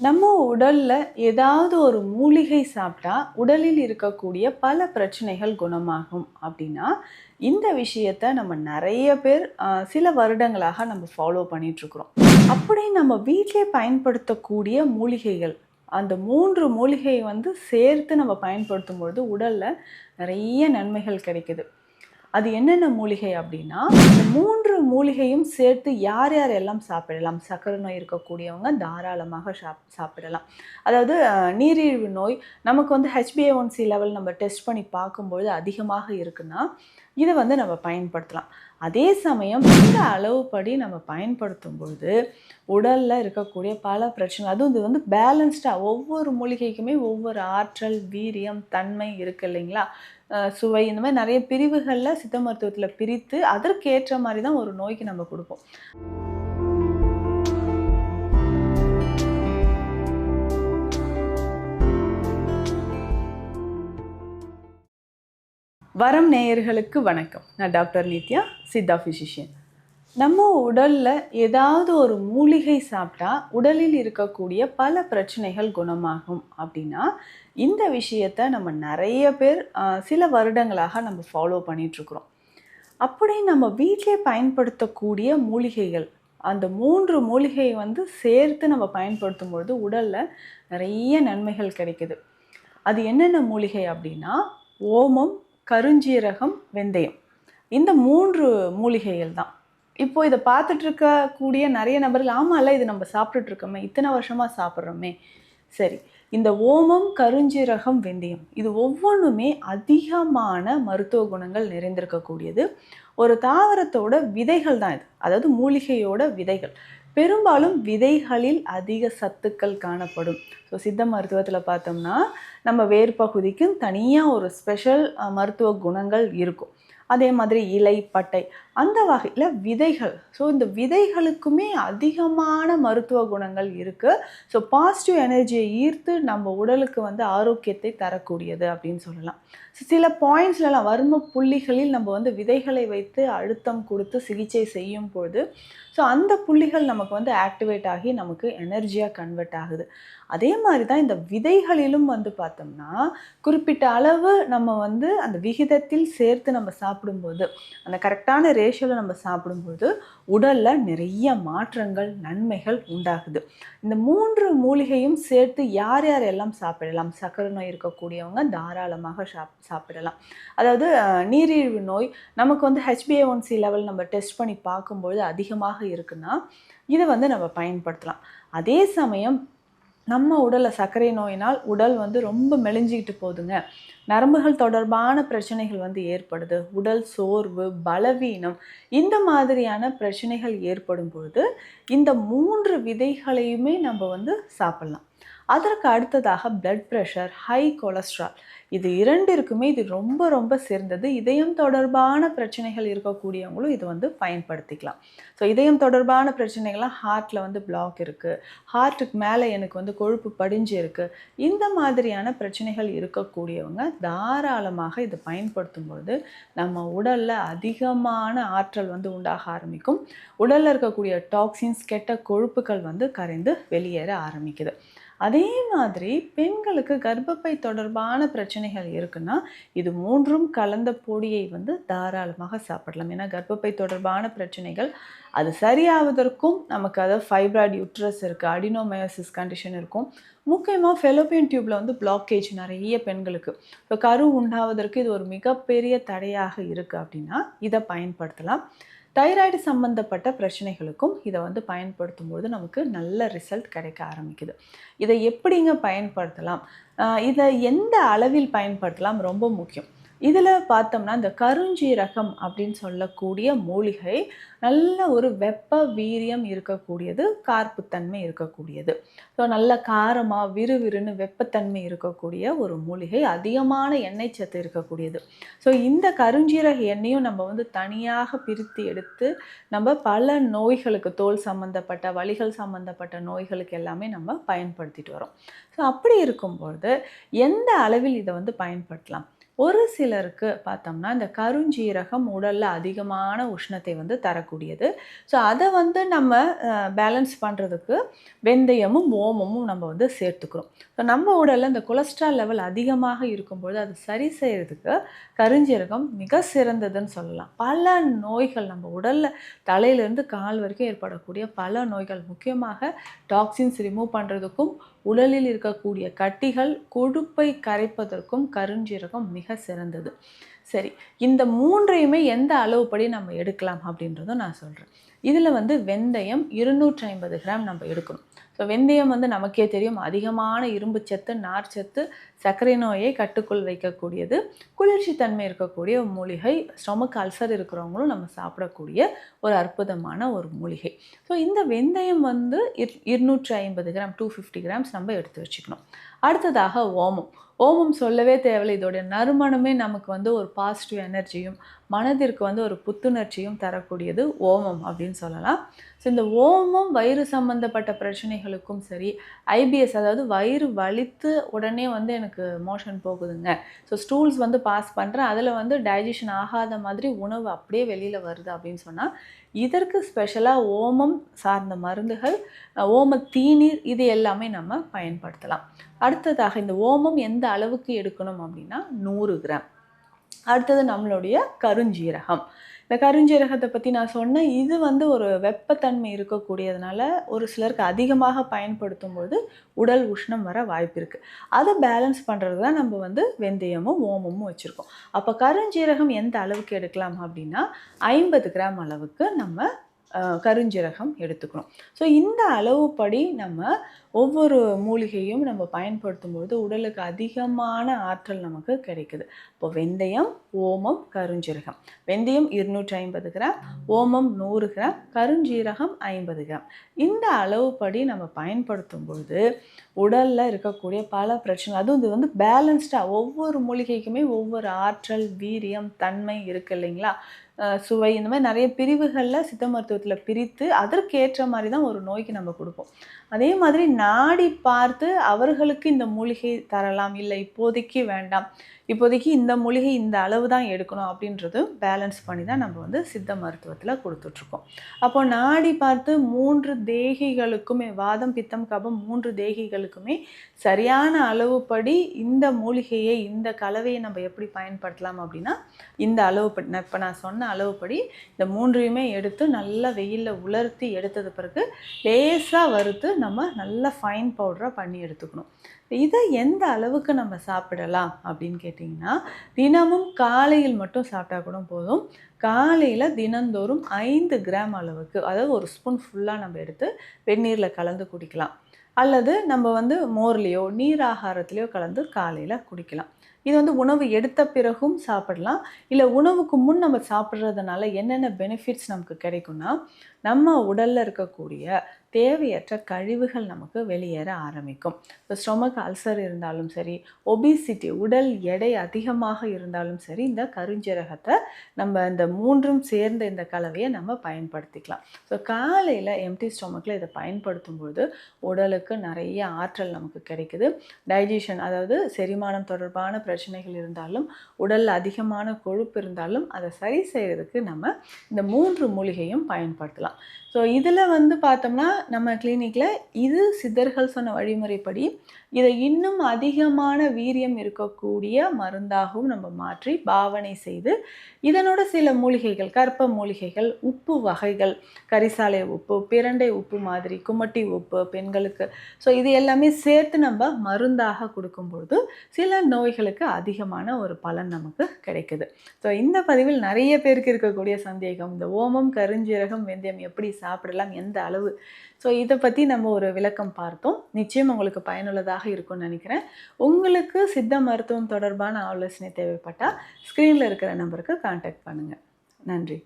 நம்ம உடலில் ஏதாவது ஒரு மூலிகை சாப்பிட்டா உடலில் இருக்கக்கூடிய பல பிரச்சனைகள் குணமாகும் அப்படின்னா இந்த விஷயத்த நம்ம நிறைய பேர் சில வருடங்களாக நம்ம ஃபாலோ பண்ணிகிட்ருக்குறோம் அப்படி நம்ம வீட்டிலே பயன்படுத்தக்கூடிய மூலிகைகள் அந்த மூன்று மூலிகையை வந்து சேர்த்து நம்ம பயன்படுத்தும் பொழுது உடலில் நிறைய நன்மைகள் கிடைக்குது. அது என்னென்ன மூலிகை அப்படின்னா இந்த மூன்று மூலிகையும் சேர்த்து யார் யார் எல்லாம் சாப்பிடலாம்? சர்க்கரை நோய் இருக்கக்கூடியவங்க தாராளமாக சாப் சாப்பிடலாம். அதாவது நீரிழிவு நோய் நமக்கு வந்து ஹெச்பிஏ ஒன் சி லெவல் நம்ம டெஸ்ட் பண்ணி பார்க்கும்பொழுது அதிகமாக இருக்குன்னா இதை வந்து நம்ம பயன்படுத்தலாம். அதே சமயம் இந்த அளவுப்படி நம்ம பயன்படுத்தும் பொழுது உடலில் இருக்கக்கூடிய பல பிரச்சனை அதுவும் இது வந்து பேலன்ஸ்டாக ஒவ்வொரு மூலிகைக்குமே ஒவ்வொரு ஆற்றல் வீரியம் தன்மை இருக்கு இல்லைங்களா? சுவை இந்த மாதிரி நிறைய பிரிவுகளில் சித்த மருத்துவத்தில் பிரித்து அதற்கு ஏற்ற மாதிரி தான் ஒரு நோய்க்கு நம்ம கொடுப்போம். வரம் நேயர்களுக்கு வணக்கம். நான் டாக்டர் நித்யா சித்தா ஃபிசிஷியன் நம்ம உடலில் ஏதாவது ஒரு மூலிகை சாப்பிட்டா உடலில் இருக்கக்கூடிய பல பிரச்சனைகள் குணமாகும் அப்படின்னா இந்த விஷயத்த நம்ம நிறைய பேர் சில வருடங்களாக நம்ம ஃபாலோ பண்ணிகிட்ருக்குறோம் அப்படி நம்ம வீட்டிலே பயன்படுத்தக்கூடிய மூலிகைகள் அந்த மூன்று மூலிகையை வந்து சேர்த்து நம்ம பயன்படுத்தும் பொழுது உடலில் நிறைய நன்மைகள் கிடைக்குது. அது என்னென்ன மூலிகை அப்படின்னா ஓமம் கருஞ்சீரகம் வெந்தயம். இந்த மூன்று மூலிகைகள் தான். இப்போ இதை பார்த்துட்ருக்கக்கூடிய நிறைய நபர்கள் ஆமாம்ல இது நம்ம சாப்பிட்டுட்டு இருக்கோமே இத்தனை வருஷமாக சாப்பிட்றோமே. சரி இந்த ஓமம் கருஞ்சீரகம் வெந்தயம் இது ஒவ்வொன்றுமே அதிகமான மருத்துவ குணங்கள் நிறைந்திருக்கக்கூடியது. ஒரு தாவரத்தோட விதைகள் தான் இது. அதாவது மூலிகையோட விதைகள். பெரும்பாலும் விதைகளில் அதிக சத்துக்கள் காணப்படும். ஸோ சித்த மருத்துவத்தில் பார்த்தோம்னா நம்ம வேர் தனியாக ஒரு ஸ்பெஷல் மருத்துவ குணங்கள் இருக்கும். அதே மாதிரி இலை பட்டை அந்த வகையில் விதைகள். ஸோ இந்த விதைகளுக்குமே அதிகமான மருத்துவ குணங்கள் இருக்குது ஸோ பாசிட்டிவ் எனர்ஜியை ஈர்த்து நம்ம உடலுக்கு வந்து ஆரோக்கியத்தை தரக்கூடியது அப்படின்னு சொல்லலாம். ஸோ சில பாயிண்ட்ஸ்லலாம் வர்ம புள்ளிகளில் நம்ம வந்து விதைகளை வைத்து அழுத்தம் கொடுத்து சிகிச்சை செய்யும் பொழுது ஸோ அந்த புள்ளிகள் நமக்கு வந்து ஆக்டிவேட் ஆகி நமக்கு எனர்ஜியாக கன்வெர்ட் ஆகுது. அதே மாதிரி தான் இந்த விதைகளிலும் வந்து பார்த்தோம்னா குறிப்பிட்ட அளவு நம்ம வந்து அந்த விகிதத்தில் சேர்த்து நம்ம சாப்பிடும்போது அந்த கரெக்டான ரேஷியோவில் நம்ம சாப்பிடும்போது உடலில் நிறைய மாற்றங்கள் நன்மைகள் உண்டாகுது. இந்த மூன்று மூலிகையும் சேர்த்து யார் யார் எல்லாம் சாப்பிடலாம்? சர்க்கரை நோய் இருக்கக்கூடியவங்க தாராளமாக சாப் சாப்பிடலாம். அதாவது நீரிழிவு நோய் நமக்கு வந்து ஹெச்பிஏஒன்சி லெவல் நம்ம டெஸ்ட் பண்ணி பார்க்கும்பொழுது அதிகமாக இருக்குன்னா இதை வந்து நம்ம பயன்படுத்தலாம். அதே சமயம் நம்ம உடலில் சர்க்கரை நோயினால் உடல் வந்து ரொம்ப மெலிஞ்சிக்கிட்டு போகுதுங்க. நரம்புகள் தொடர்பான பிரச்சனைகள் வந்து ஏற்படுது. உடல் சோர்வு பலவீனம் இந்த மாதிரியான பிரச்சனைகள் ஏற்படும் பொழுது இந்த மூன்று விதைகளையுமே நம்ம வந்து சாப்பிட்லாம். அதற்கு அடுத்ததாக பிளட் ப்ரெஷர் ஹை கொலஸ்ட்ரால் இது இரண்டிற்குமே இது ரொம்ப ரொம்ப சிறந்தது இதயம் தொடர்பான பிரச்சனைகள் இருக்கக்கூடியவங்களும் இது வந்து பயன்படுத்திக்கலாம். ஸோ இதயம் தொடர்பான பிரச்சனைகள்லாம் ஹார்ட்டில் வந்து பிளாக் இருக்குது ஹார்ட்டுக்கு மேலே எனக்கு வந்து கொழுப்பு படிஞ்சு இருக்குது இந்த மாதிரியான பிரச்சனைகள் இருக்கக்கூடியவங்க தாராளமாக இது பயன்படுத்தும் பொழுது நம்ம உடலில் அதிகமான ஆற்றல் வந்து உண்டாக ஆரம்பிக்கும். உடலில் இருக்கக்கூடிய டாக்ஸின்ஸ் கெட்ட கொழுப்புகள் வந்து கரைந்து வெளியேற ஆரம்பிக்குது. அதே மாதிரி பெண்களுக்கு கர்ப்பப்பை தொடர்பான பிரச்சனைகள் இருக்குன்னா இது மூன்றும் கலந்த பொடியை வந்து தாராளமாக சாப்பிடலாம். ஏன்னா கர்ப்பப்பை தொடர்பான பிரச்சனைகள் அது சரியாவதற்கும் நமக்கு அதாவது ஃபைப்ராய்டு யூட்ரஸ் இருக்குது அடினோமயோசிஸ் கண்டிஷன் இருக்கும். முக்கியமாக ஃபெலோபியன் டியூப்பில் வந்து பிளாக்கேஜ் நிறைய பெண்களுக்கு. இப்போ கரு உண்டாவதற்கு இது ஒரு மிகப்பெரிய தடையாக இருக்குது அப்படின்னா இதை பயன்படுத்தலாம். தைராய்டு சம்பந்தப்பட்ட பிரச்சனைகளுக்கும் இதை வந்து பயன்படுத்தும் போது நமக்கு நல்ல ரிசல்ட் கிடைக்க ஆரம்பிக்குது. இதை எப்படிங்க பயன்படுத்தலாம்? இதை எந்த அளவில் பயன்படுத்தலாம்? ரொம்ப முக்கியம். இதில் பார்த்தோம்னா இந்த கருஞ்சீரகம் அப்படின்னு சொல்லக்கூடிய மூலிகை நல்ல ஒரு வெப்ப வீரியம் இருக்கக்கூடியது கார்ப்புத்தன்மை இருக்கக்கூடியது. ஸோ நல்ல காரமாக விறுவிறுன்னு வெப்பத்தன்மை இருக்கக்கூடிய ஒரு மூலிகை அதிகமான எண்ணெய் சத்து இருக்கக்கூடியது. ஸோ இந்த கருஞ்சீரக எண்ணெயும் நம்ம வந்து தனியாக பிரித்து எடுத்து நம்ம பல நோய்களுக்கு தோல் சம்மந்தப்பட்ட வலிகள் சம்மந்தப்பட்ட நோய்களுக்கு எல்லாமே நம்ம பயன்படுத்திட்டு வரோம். ஸோ அப்படி இருக்கும்பொழுது எந்த அளவில் இதை வந்து பயன்படுத்தலாம்? ஒரு சிலருக்கு பார்த்தோம்னா இந்த கருஞ்சீரகம் உடலில் அதிகமான உஷ்ணத்தை வந்து தரக்கூடியது. ஸோ அதை வந்து நம்ம பேலன்ஸ் பண்ணுறதுக்கு வெந்தயமும் ஓமமும் நம்ம வந்து சேர்த்துக்கிறோம். ஸோ நம்ம உடலில் இந்த கொலஸ்ட்ரால் லெவல் அதிகமாக இருக்கும்பொழுது அது சரி செய்கிறதுக்கு கருஞ்சீரகம் மிக சிறந்ததுன்னு சொல்லலாம். பல நோய்கள் நம்ம உடலில் தலையிலேருந்து கால் வரைக்கும் ஏற்படக்கூடிய பல நோய்கள் முக்கியமாக டாக்ஸின்ஸ் ரிமூவ் பண்ணுறதுக்கும் உடலில் இருக்கக்கூடிய கட்டிகள் கொழுப்பை கரைப்பதற்கும் கருஞ்சீரகம் மிக சிறந்தது. சரி இந்த மூன்றையுமே எந்த அளவுப்படி நம்ம எடுக்கலாம் அப்படின்றதும் நான் சொல்கிறேன் இதில் வந்து வெந்தயம் இருநூற்றி ஐம்பது கிராம் நம்ம எடுக்கணும். ஸோ வெந்தயம் வந்து நமக்கே தெரியும். அதிகமான இரும்பு சத்து நார்ச்சத்து சர்க்கரை நோயை கட்டுக்குள் வைக்கக்கூடியது. குளிர்ச்சி தன்மை இருக்கக்கூடிய ஒரு மூலிகை ஸ்டொமக் அல்சர் இருக்கிறவங்களும் நம்ம சாப்பிடக்கூடிய ஒரு அற்புதமான ஒரு மூலிகை. ஸோ இந்த வெந்தயம் வந்து இர் இருநூற்றி ஐம்பது கிராம் டூ ஃபிஃப்டி கிராம்ஸ் நம்ம எடுத்து வச்சுக்கணும். அடுத்ததாக ஓமம். ஓமம் சொல்லவே தேவையில்லை. இதோடைய நறுமணமே நமக்கு வந்து ஒரு பாசிட்டிவ் எனர்ஜியும் மனதிற்கு வந்து ஒரு புத்துணர்ச்சியும் தரக்கூடியது ஓமம் அப்படின்னு சொல்லலாம். ஸோ இந்த ஓமம் வயிறு சம்மந்தப்பட்ட பிரச்சனைகளுக்கும் சரி ஐபிஎஸ் அதாவது வயிறு வலித்து உடனே வந்து எனக்கு மோஷன் போகுதுங்க. ஸோ ஸ்டூல்ஸ் வந்து பாஸ் பண்ணுறேன் அதில் வந்து டைஜஷன் ஆகாத மாதிரி உணவு அப்படியே வெளியில் வருது அப்படின்னு சொன்னால் இதற்கு ஸ்பெஷலாக ஓமம் சார்ந்த மருந்துகள் ஓம தீநீர் இது எல்லாமே நம்ம பயன்படுத்தலாம். அடுத்ததாக இந்த ஓமம் எந்த அளவுக்கு எடுக்கணும் அப்படின்னா நூறு கிராம். அடுத்தது நம்மளுடைய கருஞ்சீரகம். இந்த கருஞ்சீரகத்தை பற்றி நான் சொன்னேன் இது வந்து ஒரு வெப்பத்தன்மை இருக்கக்கூடியதுனால ஒரு சிலருக்கு அதிகமாக பயன்படுத்தும் போது உடல் உஷ்ணம் வர வாய்ப்பு இருக்குது அதை பேலன்ஸ் பண்ணுறது தான் நம்ம வந்து வெந்தயமும் ஓமமும் வச்சுருக்கோம். அப்போ கருஞ்சீரகம் எந்த அளவுக்கு எடுக்கலாம் அப்படின்னா ஐம்பது கிராம் அளவுக்கு நம்ம கருஞ்சீரகம் எடுத்துக்கணும். ஸோ இந்த அளவுப்படி நம்ம ஒவ்வொரு மூலிகையும் நம்ம பயன்படுத்தும் பொழுது உடலுக்கு அதிகமான ஆற்றல் நமக்கு கிடைக்குது. இப்போ வெந்தயம் ஓமம் கருஞ்சீரகம். வெந்தயம் இருநூற்றி ஐம்பது கிராம் ஓமம் நூறு கிராம் கருஞ்சீரகம் ஐம்பது கிராம். இந்த அளவுப்படி நம்ம பயன்படுத்தும் பொழுது உடலில் இருக்கக்கூடிய பல பிரச்சனை அதுவும் இது வந்து பேலன்ஸ்டாக ஒவ்வொரு மூலிகைக்குமே ஒவ்வொரு ஆற்றல் வீரியம் தன்மை இருக்கு இல்லைங்களா? சுவை இந்த மாதிரி நிறைய பிரிவுகளில் சித்த மருத்துவத்தில் பிரித்து அதற்கேற்ற மாதிரி தான் ஒரு நோய்க்கு நம்ம கொடுப்போம். அதே மாதிரி நாடி பார்த்து அவர்களுக்கு இந்த மூலிகை தரலாம் இல்லை இப்போதைக்கு வேண்டாம் இப்போதைக்கு இந்த மூலிகை இந்த அளவு தான் எடுக்கணும் அப்படின்றது பேலன்ஸ் பண்ணி தான் நம்ம வந்து சித்த மருத்துவத்தில் கொடுத்துட்ருக்கோம். அப்போ நாடி பார்த்து மூன்று தேகிகளுக்குமே வாதம் பித்தம் கபம் மூன்று தேகிகளுக்குமே சரியான அளவுப்படி இந்த மூலிகையை இந்த கலவையை நம்ம எப்படி பயன்படுத்தலாம் அப்படின்னா இந்த அளவுப்படி நான் இப்போ நான் சொன்ன அளவுப்படி இந்த மூன்றையுமே எடுத்து நல்லா வெயிலில் உலர்த்தி எடுத்தது பிறகு லேசாக வறுத்து நம்ம நல்லா ஃபைன் பவுடராக பண்ணி எடுத்துக்கணும். இதை எந்த அளவுக்கு நம்ம சாப்பிடலாம் அப்படின்னு கேட்டிங்கன்னா தினமும் காலையில் மட்டும் சாப்பிட்டா கூட போதும். காலையில் தினந்தோறும் ஐந்து கிராம் அளவுக்கு அதாவது ஒரு ஸ்பூன் ஃபுல்லாக நம்ம எடுத்து வெந்நீரில் கலந்து குடிக்கலாம். அல்லது நம்ம வந்து மோர்லேயோ நீர் ஆகாரத்துலேயோ கலந்து காலையில் குடிக்கலாம். இது வந்து உணவு எடுத்த பிறகும் சாப்பிடலாம். இல்லை உணவுக்கு முன் நம்ம சாப்பிட்றதுனால என்னென்ன பெனிஃபிட்ஸ் நமக்கு கிடைக்கும்னா நம்ம உடலில் இருக்கக்கூடிய தேவையற்ற கழிவுகள் நமக்கு வெளியேற ஆரம்பிக்கும். இப்போ ஸ்டொமக் அல்சர் இருந்தாலும் சரி ஒபிசிட்டி உடல் எடை அதிகமாக இருந்தாலும் சரி இந்த கருஞ்சீரகத்தை நம்ம இந்த மூன்றும் சேர்ந்த இந்த கலவையை நம்ம பயன்படுத்திக்கலாம். ஸோ காலையில் எம்டி ஸ்டொமக்கில் இதை பயன்படுத்தும் பொழுது உடலுக்கு நிறைய ஆற்றல் நமக்கு கிடைக்குது. டைஜஷன் அதாவது செரிமானம் தொடர்பான பிரச்சனைகள் இருந்தாலும் உடலில் அதிகமான கொழுப்பு இருந்தாலும் அதை சரி செய்கிறதுக்கு நம்ம இந்த மூன்று மூலிகையும் பயன்படுத்தலாம். ஸோ இதில் வந்து பார்த்தோம்னா நம்ம கிளினிக்கில் இது சித்தர்கள் சொன்ன வழிமுறைப்படி இதை இன்னும் அதிகமான வீரியம் இருக்கக்கூடிய மருந்தாகவும் நம்ம மாற்றி பாவனை செய்து இதனோட சில மூலிகைகள் கற்ப மூலிகைகள் உப்பு வகைகள் கரிசாலை உப்பு பிரண்டை உப்பு மாதிரி குமட்டி உப்பு பெண்களுக்கு. ஸோ இது எல்லாமே சேர்த்து நம்ம மருந்தாக கொடுக்கும்பொழுது சில நோய்களுக்கு அதிகமான ஒரு பலன் நமக்கு கிடைக்குது. ஸோ இந்த பதிவில் நிறைய பேருக்கு இருக்கக்கூடிய சந்தேகம் இந்த ஓமம் கருஞ்சீரகம் வெந்தயம் எப்படி சாப்பிடலாம் எந்த அளவு ஸோ இதை பற்றி நம்ம ஒரு விளக்கம் பார்த்தோம். நிச்சயம் உங்களுக்கு பயனுள்ளதாக இருக்கும்னு நினைக்கிறேன். உங்களுக்கு சித்த மருத்துவம் தொடர்பான ஆலோசனை தேவைப்பட்டால் ஸ்க்ரீனில் இருக்கிற நம்பருக்கு காண்டாக்ட் பண்ணுங்கள் நன்றி.